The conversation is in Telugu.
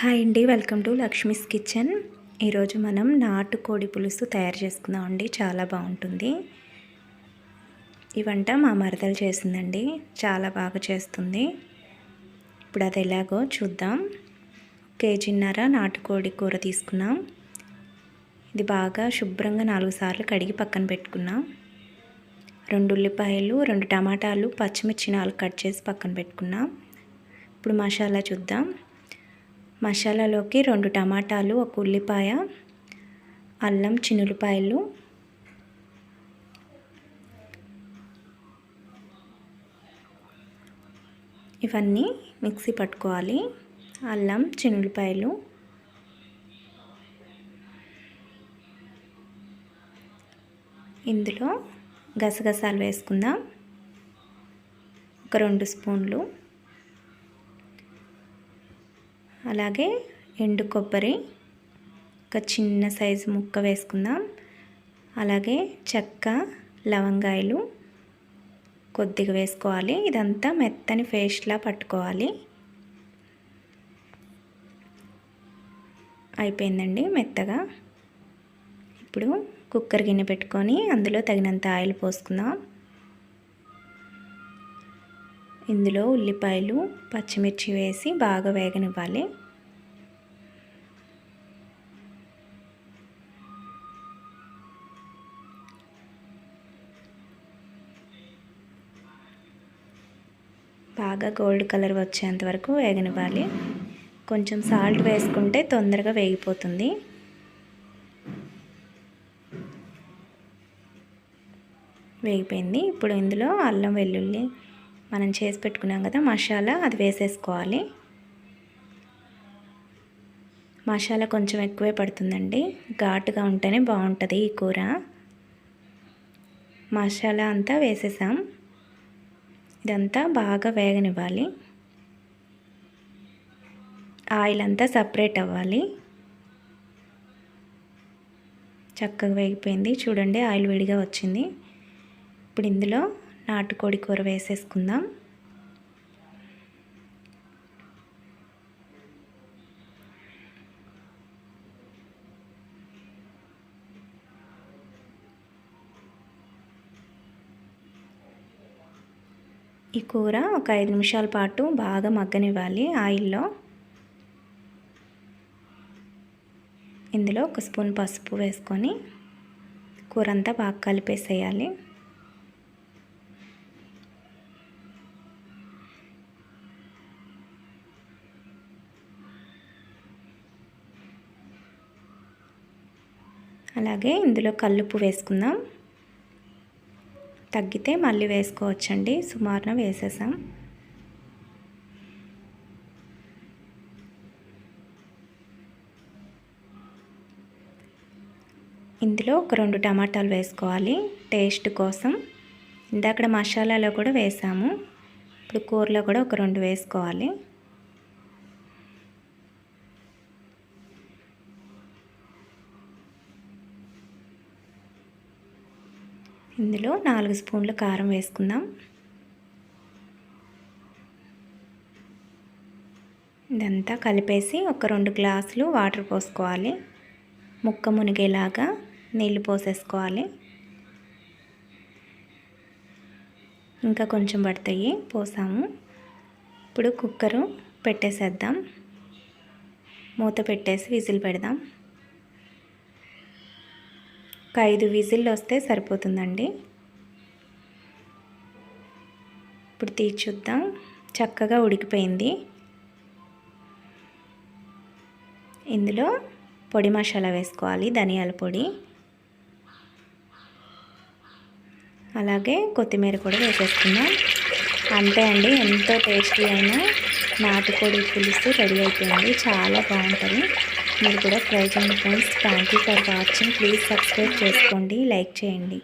హాయ్ అండి వెల్కమ్ టు లక్ష్మీస్ కిచెన్. ఈరోజు మనం నాటుకోడి పులుసు తయారు చేసుకుందాం అండి చాలా బాగుంటుంది. ఈ వంట మా మరదలు చేసిందండి చాలా బాగా చేస్తుంది. ఇప్పుడు అది ఎలాగో చూద్దాం. కేజీన్నర నాటుకోడి కూర తీసుకున్నాం. ఇది బాగా శుభ్రంగా నాలుగు సార్లు కడిగి పక్కన పెట్టుకున్నాం. రెండు ఉల్లిపాయలు రెండు టమాటాలు పచ్చిమిర్చి నాలుగు కట్ చేసి పక్కన పెట్టుకున్నాం. ఇప్పుడు మసాలా చూద్దాం. మసాలాలోకి రెండు టమాటాలు ఒక ఉల్లిపాయ అల్లం చినులపాయలు ఇవన్నీ మిక్సీ పట్టుకోవాలి. అల్లం చినులపాయలు ఇందులో గసగసాలు వేసుకుందాం. ఒక రెండు స్పూన్లు. అలాగే ఎండు కొబ్బరి ఒక చిన్న సైజు ముక్క వేసుకుందాం. అలాగే చెక్క లవంగాయలు కొద్దిగా వేసుకోవాలి. ఇదంతా మెత్తని పేస్ట్లా పట్టుకోవాలి. అయిపోయిందండి మెత్తగా. ఇప్పుడు కుక్కర్ గిన్నె పెట్టుకొని అందులో తగినంత ఆయిల్ పోసుకుందాం. ఇందులో ఉల్లిపాయలు పచ్చిమిర్చి వేసి బాగా వేగనివ్వాలి. బాగా గోల్డ్ కలర్ వచ్చేంత వరకు వేగనివ్వాలి. కొంచెం సాల్ట్ వేసుకుంటే తొందరగా వేగిపోతుంది. వేగిపోయింది. ఇప్పుడు ఇందులో అల్లం వెల్లుల్లి మనం చేసి పెట్టుకున్నాం కదా మసాలా అది వేసేసుకోవాలి. మసాలా కొంచెం ఎక్కువే పడుతుందండి. ఘాటుగా ఉంటేనే బాగుంటుంది ఈ కూర. మసాలా అంతా వేసేసాం. ఇదంతా బాగా వేగనివ్వాలి. ఆయిల్ అంతా సపరేట్ అవ్వాలి. చక్కగా వేగిపోయింది. చూడండి ఆయిల్ విడిగా వచ్చింది. ఇప్పుడు ఇందులో నాటుకోడి కూర వేసేసుకుందాం. ఈ కూర ఒక ఐదు నిమిషాల పాటు బాగా మగ్గనివ్వాలి ఆయిల్లో. ఇందులో ఒక స్పూన్ పసుపు వేసుకొని కూర అంతా బాగా కలిపేసేయాలి. అలాగే ఇందులో కల్లుప్పు వేసుకుందాం. తగ్గితే మళ్ళీ వేసుకోవచ్చండి. సుమారున వేసేసాం. ఇందులో ఒక రెండు టమాటాలు వేసుకోవాలి. టేస్ట్ కోసం. ఇందాక మసాలాలో కూడా వేసాము. ఇప్పుడు కూరలో కూడా ఒక రెండు వేసుకోవాలి. ఇందులో నాలుగు స్పూన్లు కారం వేసుకుందాం. ఇదంతా కలిపేసి ఒక రెండు గ్లాసులు వాటర్ పోసుకోవాలి. ముక్క మునిగేలాగా నీళ్ళు పోసేసుకోవాలి. ఇంకా కొంచెం పడతాయి పోసాము. ఇప్పుడు కుక్కరు పెట్టేసేద్దాం. మూత పెట్టేసి విజిల్ పెడదాం. ఒక ఐదు విజిల్లు వస్తే సరిపోతుందండి. ఇప్పుడు తీసి చూద్దాం. చక్కగా ఉడికిపోయింది. ఇందులో పొడి మసాలా వేసుకోవాలి ధనియాల పొడి. అలాగే కొత్తిమీర కూడా వేసేసుకుందాం. అంతే అండి ఎంతో టేస్టీ అయిన నాటుకోడి పులుసు రెడీ అయిపోయింది. చాలా బాగుంటుంది. మీరు కూడా ట్రై చేయండి friends thank you for watching please subscribe చేసుకోండి. లైక్ చేయండి.